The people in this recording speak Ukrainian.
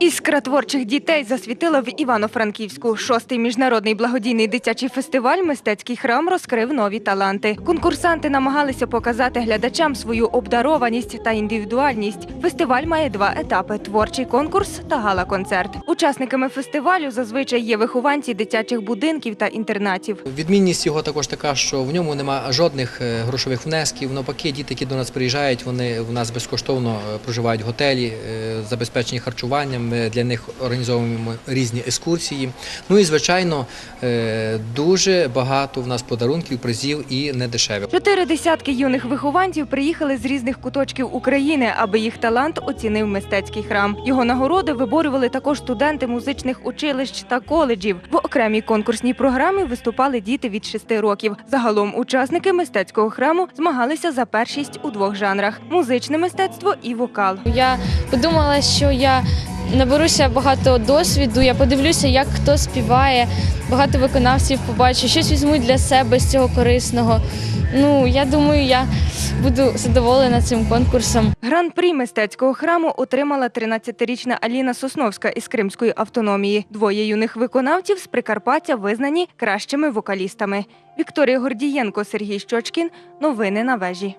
Іскра творчих дітей засвітила в Івано-Франківську. Шостий міжнародний благодійний дитячий фестиваль Мистецький храм розкрив нові таланти. Конкурсанти намагалися показати глядачам свою обдарованість та індивідуальність. Фестиваль має два етапи: творчий конкурс та гала-концерт. Учасниками фестивалю зазвичай є вихованці дитячих будинків та інтернатів. Відмінність його також така, що в ньому немає жодних е, грошових внесків. Навпаки, діти, які до нас приїжджають, вони в нас безкоштовно е, проживають в готелі, е, забезпечені харчуванням. Ми для них організовуємо різні екскурсії. Ну і звичайно, е, дуже багато в нас подарунків, призів і не дешеві. Чотири десятки юних вихованців приїхали з різних куточків України, аби їх талант оцінив мистецький храм. Його нагороди виборювали також студенти музичних училищ та коледжів. В окремій конкурсній програмі виступали діти від шести років. Загалом учасники мистецького храму змагалися за першість у двох жанрах: музичне мистецтво і вокал. Я подумала, що я наберуся багато досвіду. Я подивлюся, як хто співає, багато виконавців побачу, щось візьму для себе з цього корисного. Ну я думаю, я буду задоволена цим конкурсом. Гран-прі мистецького храму отримала 13-річна Аліна Сосновська із Кримської автономії. Двоє юних виконавців з Прикарпаття визнані кращими вокалістами. Вікторія Гордієнко, Сергій Щочкін. Новини на вежі.